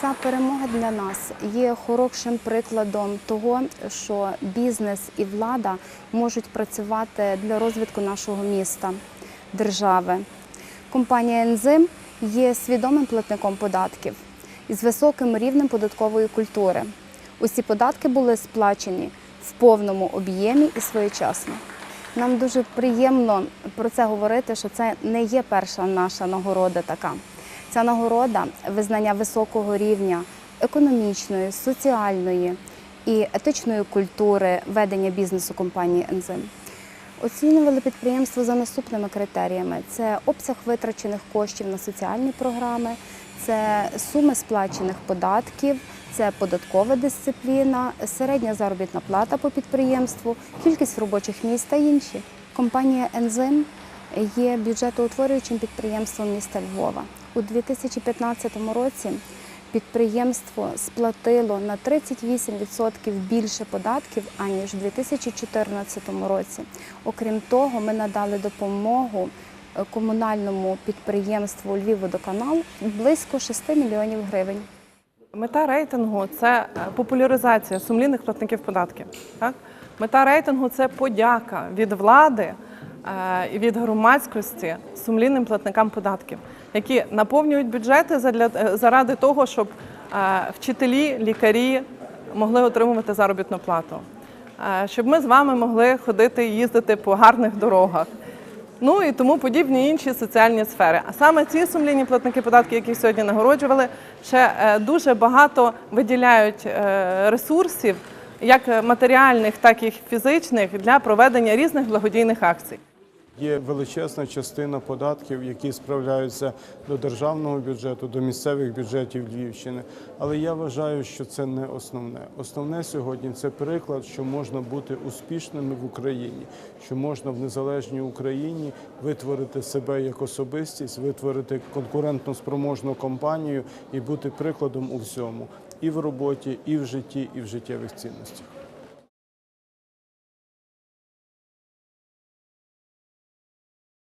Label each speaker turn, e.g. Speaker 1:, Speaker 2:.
Speaker 1: Ця перемога для нас є хорошим прикладом того, що бізнес і влада можуть працювати для розвитку нашого міста, держави. Компанія «Ензим» є свідомим платником податків із високим рівнем податкової культури. Усі податки були сплачені в повному об'ємі і своєчасно. Нам дуже приємно про це говорити, що це не є перша наша нагорода така. Ця нагорода визнання високого рівня економічної, соціальної і етичної культури ведення бізнесу компанії «Ензим». Оцінювали підприємство за наступними критеріями: це обсяг витрачених коштів на соціальні програми, це суми сплачених податків, це податкова дисципліна, середня заробітна плата по підприємству, кількість робочих місць та інші. Компанія «Ензим» є бюджетоутворюючим підприємством міста Львова. У 2015 році підприємство сплатило на 38% більше податків, аніж у 2014 році. Окрім того, ми надали допомогу е, комунальному підприємству Львівводоканал близько 6 мільйонів гривень.
Speaker 2: Мета рейтингу це е, популяризація сумлінних платників податків. Мета рейтингу це подяка від влади від громадськості сумлінним платникам податків, які наповнюють бюджети е, заради того, щоб е, вчителі, лікарі могли отримувати заробітну плату, е, щоб ми з вами могли ходити і їздити по гарних дорогах. Ну і тому подібні інші соціальні сфери. А саме ці сумлінні платники податків, які сьогодні нагороджували, ще е, дуже багато виділяють е, ресурсів, як матеріальних, так і фізичних, для проведення різних благодійних акцій.
Speaker 3: Є величезна частина податків, які справляються до державного бюджету, до місцевих бюджетів Львівщини. Але я вважаю, що це не основне. Основне сьогодні це приклад, що можна бути успішними в Україні, що можна в незалежній Україні витворити себе як особистість, витворити конкурентно спроможну компанію і бути прикладом у всьому і в роботі, і в житті, і в життєвих цінностях.